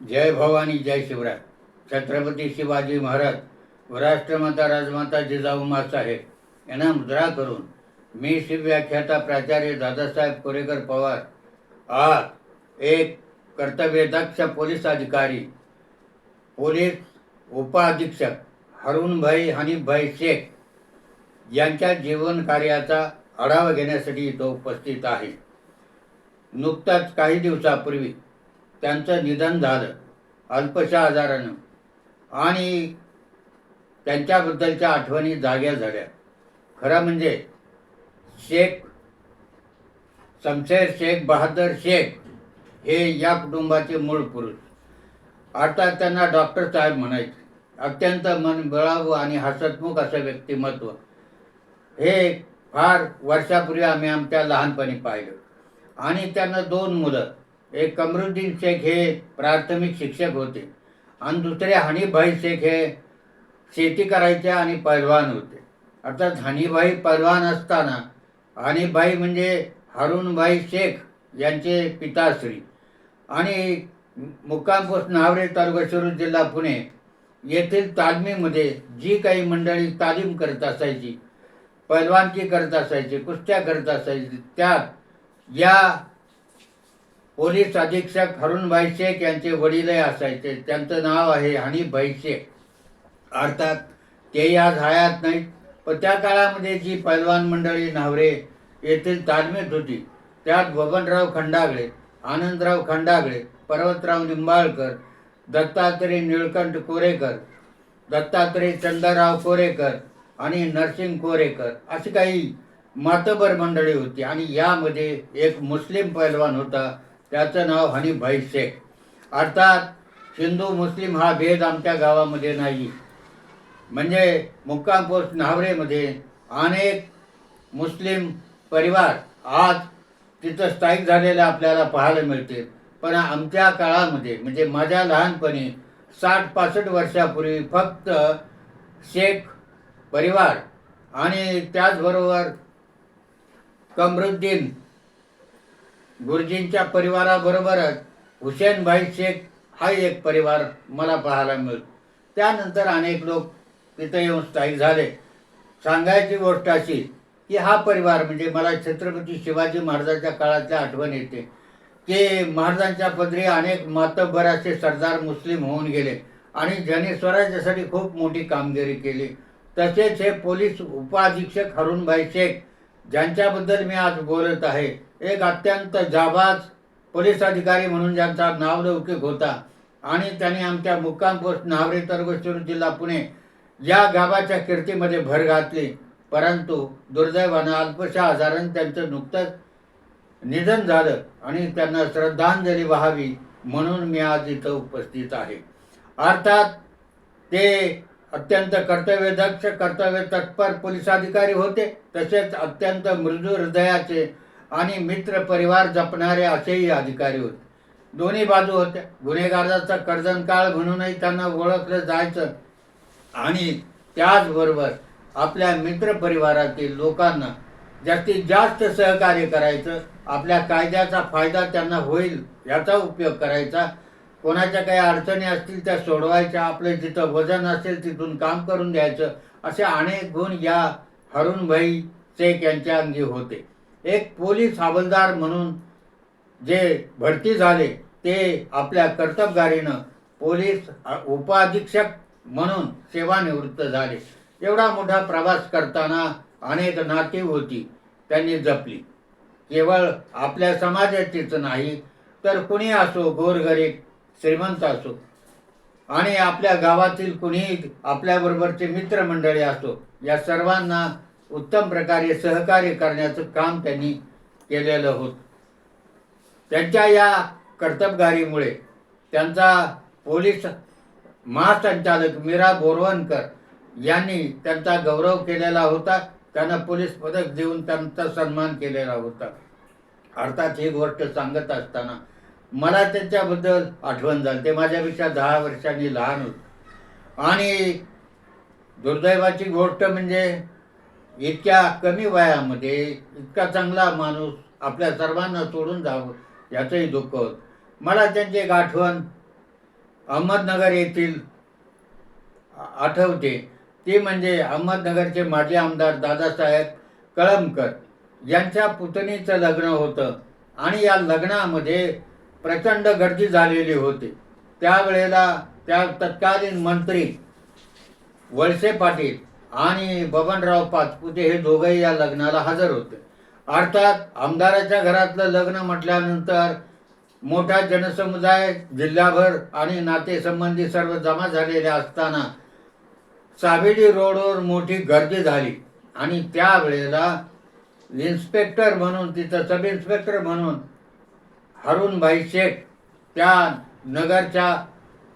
जय भवानी जय शिवराय. छत्रपती शिवाजी महाराज व राष्ट्रमाता राजमाता जिजाऊ मासाहेब यांना मुद्रा करून मी शिवव्याख्याता प्राचार्य दादासाहेब कोरेकर पवार आज एक कर्तव्यदक्ष पोलीस अधिकारी पोलीस उपअधीक्षक हरुणभाई हनीफभाई शेख यांच्या जीवन कार्याचा आढावा घेण्यासाठी इथं उपस्थित आहे. नुकताच काही दिवसापूर्वी त्यांचं निधन झालं. अल्पशा आजारानं. आणि त्यांच्याबद्दलच्या आठवणी जाग्या झाल्या. खरं म्हणजे शेख शमशेर शेख बहादर शेख हे या कुटुंबाचे मूळ पुरुष. आता त्यांना डॉक्टर साहेब म्हणायचे. अत्यंत मन बळावं आणि हसतमुख असं व्यक्तिमत्व. हे फार वर्षापूर्वी आम्ही आमच्या लहानपणी पाहिलं. आणि त्यांना दोन मुलं एक कमरुद्दीन शेख हे प्राथमिक शिक्षक होते. आणि दुसरे हनीभाई शेख हे शेती करायचे आणि पैलवान होते. अर्थात हनीभाई पैलवान असताना हनीभाई म्हणजे हरुणभाई शेख यांचे पिताश्री. आणि मुक्काम नावरे तालुका शिरूर जिल्हा पुणे येथील तालमीमध्ये जी काही मंडळी तालीम करत असायची पैलवानकी करत असायची कुस्त्या करत असायची त्यात या पोलीस अधीक्षक हरुण शेख यांचे वडीलही असायचे. त्यांचं नाव आहे हनीभाई शेख अर्थात ते आज हयात नाहीत. पण त्या काळामध्ये जी पैलवान मंडळी नावरे येथील तालमीत होती त्यात बबनराव खंडागळे आनंदराव खंडागळे पर्वतराव निंबाळकर दत्तात्रय निळकंठ कोरेकर दत्तात्रय चंद्रराव कोरेकर आणि नरसिंग कोरेकर अशी काही मातबर मंडळी होती. आणि यामध्ये एक मुस्लिम पैलवान होता त्याचं नाव हनीभाई शेख. अर्थात हिंदू मुस्लिम हा भेद आमच्या गावामध्ये नाही. म्हणजे मुक्काम पोस्ट नावरेमध्ये अनेक मुस्लिम परिवार आज तिथं स्थायिक झालेले आपल्याला पाहायला मिळते. पण आमच्या काळामध्ये म्हणजे माझ्या लहानपणी साठ पासष्ट वर्षापूर्वी फक्त शेख परिवार आणि त्याचबरोबर कमरुद्दीन गुरुजींच्या परिवाराबरोबरच हुसेनभाई शेख हा एक परिवार मला पाहायला मिळतो. त्यानंतर अनेक लोक तिथं येऊन स्थायिक झाले. सांगायची गोष्ट अशी की हा परिवार म्हणजे मला छत्रपती शिवाजी महाराजांच्या काळातल्या आठवण येते. की महाराजांच्या पदरी अनेक मातब्बर असे सरदार मुस्लिम होऊन गेले आणि ज्यांनी स्वराज्यासाठी खूप मोठी कामगिरी केली. तसेच हे पोलीस उपअधीक्षक हरुणभाई शेख ज्यांच्याबद्दल मी आज बोलत आहे एक अत्यंत जाबाज पोलीस अधिकारी म्हणून ज्यांचा नावलौकिक होता आणि त्यांनी आमच्या मुक्काम पोस्ट नावरे तरगोश्वर जिल्हा पुणे या गावाच्या कीर्तीमध्ये भर घातली. परंतु दुर्दैवानं अल्पशा आजारानं त्यांचं नुकतंच निधन झालं आणि त्यांना श्रद्धांजली व्हावी म्हणून मी आज इथं उपस्थित आहे. अर्थात ते अत्यंत कर्तव्यदक्ष कर्तव्य तत्पर पोलीस अधिकारी होते. तसेच अत्यंत मृदू हृदयाचे आणि मित्र परिवार जपणारे असेही अधिकारी होते. दोन्ही बाजू होत्या. गुन्हेगाराचा कर्जन काळ म्हणूनही त्यांना ओळखलं जायचं. आणि त्याचबरोबर आपल्या मित्र परिवारातील लोकांना जास्तीत जास्त सहकार्य करायचं. आपल्या कायद्याचा फायदा त्यांना होईल याचा उपयोग करायचा. कोणाच्या काही अडचणी असतील त्या सोडवायच्या आपलं जिथं वजन असेल तिथून काम करून द्यायचं असे अनेक गुण या हरुणभाई शेख यांच्या अंगी होते. एक पोलीस हवालदार म्हणून जे भरती झाले ते आपल्या कर्तबगारीनं पोलीस उपअधीक्षक म्हणून सेवानिवृत्त झाले. एवढा मोठा प्रवास करताना अनेक नाती होती त्यांनी जपली. केवळ आपल्या समाजाचीच नाही तर कुणी असो गोरगरीब श्रीमंत असो. आणि आपल्या गावातील कुणीही आपल्याबरोबरचे मित्रमंडळी असो या सर्वांना उत्तम प्रकारे सहकार्य करण्याचं काम त्यांनी केलेलं होतं. त्यांच्या या कर्तबगारीमुळे त्यांचा पोलीस महासंचालक मीरा बोरवणकर यांनी त्यांचा गौरव केलेला होता. त्यांना पोलीस पदक देऊन त्यांचा सन्मान केलेला होता. अर्थात ही गोष्ट सांगत असताना मला त्यांच्याबद्दल आठवण झाली. ते माझ्यापेक्षा दहा वर्षांनी लहान होतं. आणि दुर्दैवाची गोष्ट म्हणजे इतक्या कमी वयामध्ये इतका चांगला माणूस आपल्या सर्वांना सोडून जावं याचंही दुःख होत. मला त्यांची एक आठवण अहमदनगर येथील आठवते. ती म्हणजे अहमदनगरचे माजी आमदार दादासाहेब कळमकर यांच्या पुतणीचं लग्न होतं. आणि या लग्नामध्ये प्रचंड गर्दी झालेली होती. त्यावेळेला त्या तत्कालीन मंत्री वळसे पाटील आणि बबनराव पाचपुते हे दोघंही या लग्नाला हजर होते. अर्थात आमदाराच्या घरातलं लग्न म्हटल्यानंतर मोठा जनसमुदाय जिल्हाभर आणि नातेसंबंधी सर्व जमा झालेले असताना सावेडी रोडवर मोठी गर्दी झाली आणि त्यावेळेला इन्स्पेक्टर म्हणून तिथं सब इन्स्पेक्टर म्हणून हरुणभाई शेख त्या नगरच्या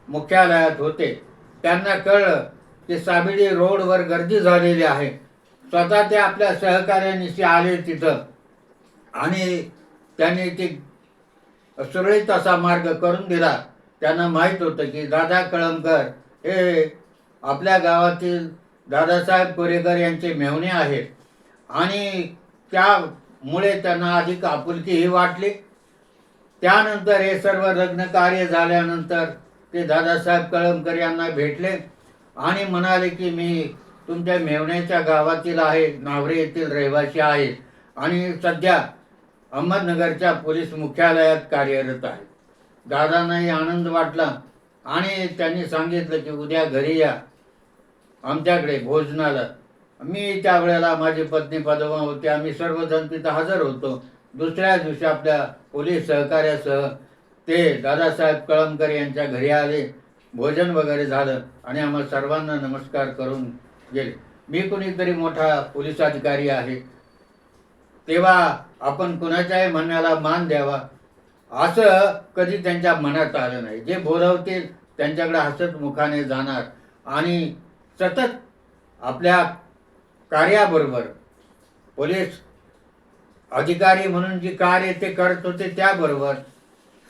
मुख्यालयात होते. त्यांना कळलं की साबिडी रोडवर गर्दी झालेली आहे. स्वतः ते आपल्या सहकार्यानिशी आले तिथं. आणि त्यांनी ती सुरळीत असा मार्ग करून दिला. त्यांना माहीत होतं की दादा कळमकर हे आपल्या गावातील दादासाहेब कोरेकर यांचे मेहणे आहेत. आणि त्यामुळे त्यांना अधिक आपुलकीही वाटली. त्यानंतर हे सर्व लग्न कार्य झाल्यानंतर ते दादासाहेब कळमकर यांना भेटले आणि म्हणाले की मी तुमच्या मेवण्याच्या गावातील आहे नावरे येथील रहिवासी आहे आणि सध्या अहमदनगरच्या पोलीस मुख्यालयात कार्यरत आहे. दादांनाही आनंद वाटला आणि त्यांनी सांगितलं की उद्या घरी या आमच्याकडे भोजनाला. मी त्यावेळेला माझी पत्नी पदमा होती. आम्ही सर्वजण तिथं हजर होतो. दुसऱ्या दिवशी आपल्या पोलीस सहकार्यासह ते दादासाहेब कळमकर यांच्या घरी आले. भोजन वगैरे झालं आणि आम्हाला सर्वांना नमस्कार करून गेले. मी कुणीतरी मोठा पोलीस अधिकारी आहे. तेव्हा आपण कुणाच्याही म्हणण्याला मान द्यावा. असं कधी त्यांच्या मनात आलं नाही. जे बोलवतील त्यांच्याकडे हसत मुखाने जाणार आणि सतत आपल्या कार्याबरोबर पोलीस अधिकारी म्हणून जे कार्य ते करत होते त्याबरोबर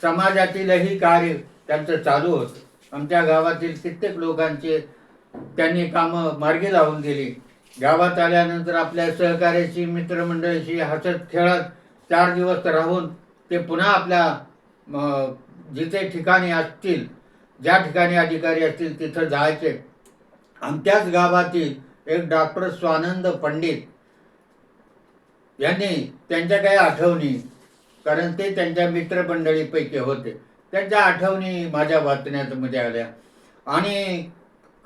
समाजातीलही कार्य त्यांचं चालू होतं. आमच्या गावातील कित्येक लोकांचे त्यांनी कामं मार्गी लावून दिली. गावात आल्यानंतर आपल्या सहकार्याशी मित्रमंडळीशी हसत खेळत चार दिवस राहून ते पुन्हा आपल्या जिथे ठिकाणी असतील ज्या ठिकाणी अधिकारी असतील तिथं जायचे. आमच्याच गावातील एक डॉक्टर स्वानंद पंडित यांनी त्यांच्या काही आठवणी कारण ते त्यांच्या मित्रमंडळीपैकी होते. त्यांच्या आठवणी माझ्या वाचण्यामध्ये आल्या. आणि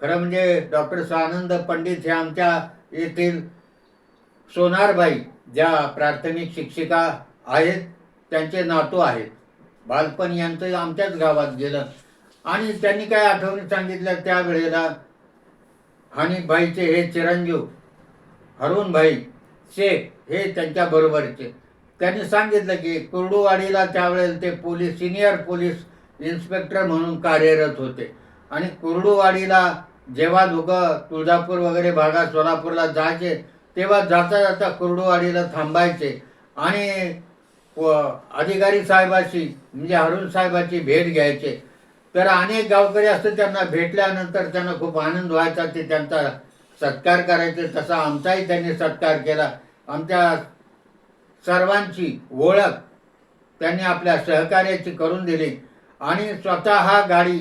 खरं म्हणजे डॉक्टर स्वानंद पंडित हे आमच्या येथील सोनारबाई ज्या प्राथमिक शिक्षिका आहेत त्यांचे नातू आहेत. बालपण यांचं आमच्याच गावात गेलं. आणि त्यांनी काय आठवणी सांगितल्या त्यावेळेला हानिफभाईचे हे चिरंजीव हरुणभाई शेख हे त्यांच्या बरोबरचे. त्यांनी सांगितलं की कुर्डूवाडीला त्यावेळेला ते पोलीस सिनियर पोलीस इन्स्पेक्टर म्हणून कार्यरत होते. आणि कुर्डूवाडीला जेव्हा लोक तुळजापूर वगैरे भागात सोलापूरला जायचे तेव्हा जाता जाता कुर्डूवाडीला थांबायचे. आणि व- अधिकारी साहेबाशी म्हणजे अरुण साहेबाची भेट घ्यायचे. तर अनेक गावकरी असतं त्यांना भेटल्यानंतर त्यांना खूप आनंद व्हायचा ते त्यांचा सत्कार करायचे. तसा आमचाही त्यांनी सत्कार केला. आमच्या सर्वांची ओळख त्यांनी आपल्या सहकार्याची करून दिली. आणि स्वतः गाडी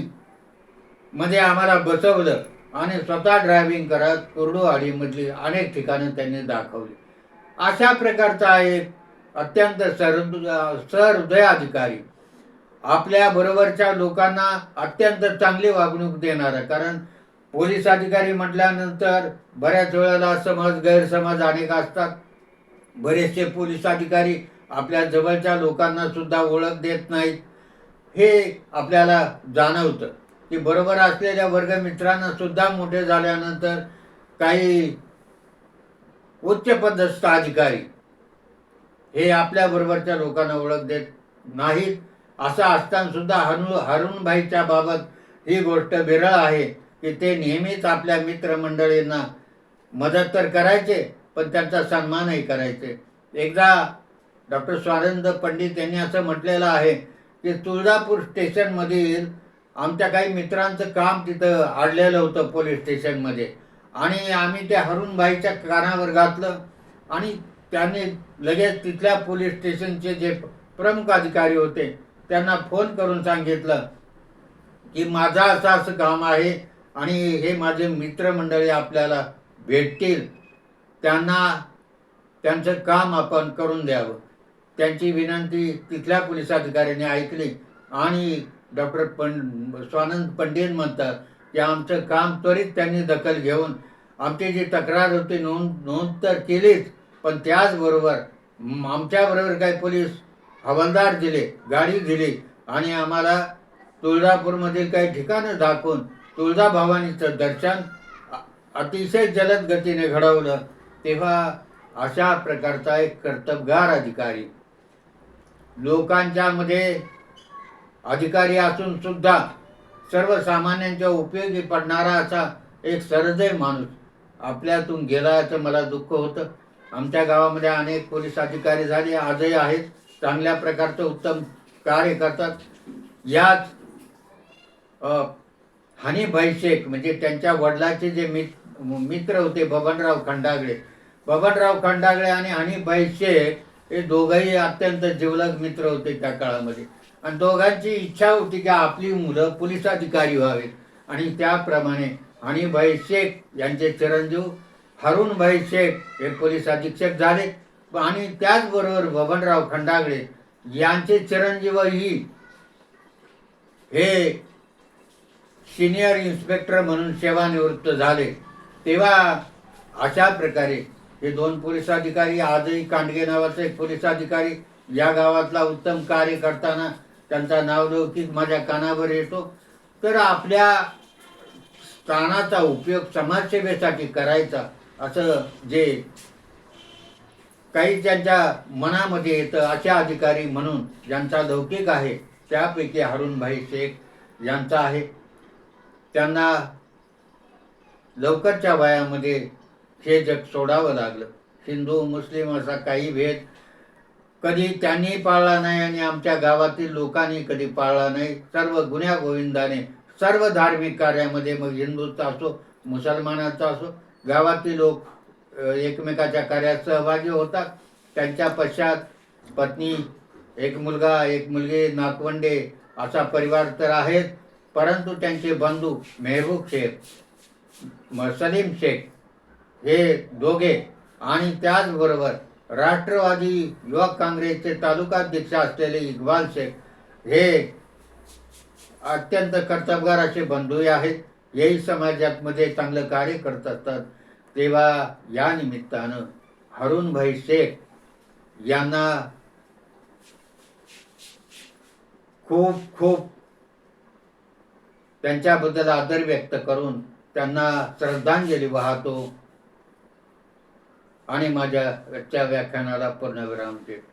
मध्ये आम्हाला बसवलं आणि स्वतः ड्रायव्हिंग करत कुर्डूवाडीमधली अनेक ठिकाणं त्यांनी दाखवली. अशा प्रकारचा एक अत्यंत सर सहृदय अधिकारी आपल्या बरोबरच्या लोकांना अत्यंत चांगली वागणूक देणारा. कारण पोलीस अधिकारी म्हटल्यानंतर बऱ्याच वेळेला समज गैरसमज अनेक असतात. बरेचसे पोलीस अधिकारी आपल्या जवळच्या लोकांना सुद्धा ओळख देत नाहीत. हे आपल्याला जाणवतं. की बरोबर असलेल्या वर्गमित्रांना सुद्धा मोठे झाल्यानंतर काही उच्च पदस्थ अधिकारी हे आपल्या बरोबरच्या लोकांना ओळख देत नाहीत. असं असताना सुद्धा हनु हरुणभाईच्या बाबत ही गोष्ट विरळ आहे की ते नेहमीच आपल्या मित्रमंडळींना मदत तर करायचे पण त्यांचा सन्मानही करायचे. एकदा डॉक्टर स्वानंद पंडित यांनी असं म्हटलेलं आहे की तुळजापूर स्टेशनमधील आमच्या काही मित्रांचं काम तिथं अडलेलं होतं पोलीस स्टेशनमध्ये. आणि आम्ही त्या हरुणभाईच्या कानावर घातलं आणि त्यांनी लगेच तिथल्या पोलीस स्टेशनचे जे प्रमुख अधिकारी होते त्यांना फोन करून सांगितलं की माझा असं असं काम आहे आणि हे माझे मित्रमंडळी आपल्याला भेटतील. त्यांना त्यांचं काम आपण करून द्यावं. त्यांची विनंती तिथल्या पोलीस अधिकाऱ्याने ऐकली आणि डॉक्टर पं स्वानंद पंडित म्हणतात की आमचं काम त्वरित त्यांनी दखल घेऊन आमची जी तक्रार होती नोंद नोंद तर केलीच पण त्याचबरोबर आमच्याबरोबर काही पोलीस हवालदार दिले गाडी दिली आणि आम्हाला तुळजापूरमधील काही ठिकाणं दाखवून तुळजाभवानीचं दर्शन अतिशय जलद गतीने घडवलं. तेव्हा अशा प्रकारचा एक कर्तबगार अधिकारी लोकांच्या मध्ये अधिकारी असून सुद्धा सर्वसामान्यांच्या उपयोगी पडणारा असा एक सरदय माणूस आपल्यातून गेला याचं मला दुःख होतं. आमच्या गावामध्ये अनेक पोलीस अधिकारी झाले आजही आहेत चांगल्या प्रकारचं उत्तम कार्य करतात. याच हनी भाई शेख म्हणजे त्यांच्या वडिलाचे जे मित्र होते बबनराव खंडागडे बबनराव खंडागळे आणि हनीभाई शेख हे दोघंही अत्यंत जिवलग मित्र होते त्या काळामध्ये. आणि दोघांची इच्छा होती की आपली मुलं पोलीस अधिकारी व्हावेत आणि त्याप्रमाणे हनीभाई शेख यांचे चिरंजीव हरुणभाई शेख हे पोलीस अधीक्षक झाले. आणि त्याचबरोबर बबनराव खंडागळे यांचे चिरंजीवही हे सिनियर इन्स्पेक्टर म्हणून सेवानिवृत्त झाले. तेव्हा अशा प्रकारे हे दोन पोलीस अधिकारी आजही कांडगे नावाचा एक पोलीस अधिकारी या गावातला उत्तम कार्य करताना त्यांचा नावलौकिक माझ्या कानावर येतो. तर आपल्या स्थानाचा उपयोग समाजसेवेसाठी करायचा असं जे काही ज्यांच्या मनामध्ये येतं अशा अधिकारी म्हणून ज्यांचा लौकिक आहे त्यापैकी हरुणभाई शेख यांचा आहे. त्यांना लवकरच्या वयामध्ये हे जग सोडावं लागलं. हिंदू मुस्लिम असा काही भेद कधी त्यांनी पाळला नाही आणि आमच्या गावातील लोकांनी कधी पाळला नाही. सर्व गुन्ह्या गोविंदाने सर्व धार्मिक कार्यामध्ये मग हिंदूचा असो मुसलमानाचा असो गावातील लोक एकमेकाच्या कार्यात सहभागी होतात. त्यांच्या पश्चात पत्नी एक मुलगा एक मुलगी नातवंडे असा परिवार तर आहेत परंतु त्यांचे बंधू मेहबूब शेख म- सलीम शेख हे दोघे आणि त्याचबरोबर राष्ट्रवादी युवक काँग्रेसचे तालुकाध्यक्ष असलेले इक्बाल शेख हे अत्यंत कर्तबगार असे बंधूही आहेत. हेही समाजात मध्ये चांगलं कार्य करत असतात. तेव्हा या निमित्तानं हरुणभाई शेख यांना खूप खूप त्यांच्याबद्दल आदर व्यक्त करून त्यांना श्रद्धांजली वाहतो. आणि माझ्या आजच्या व्याख्यानाला पूर्णविराम देतो.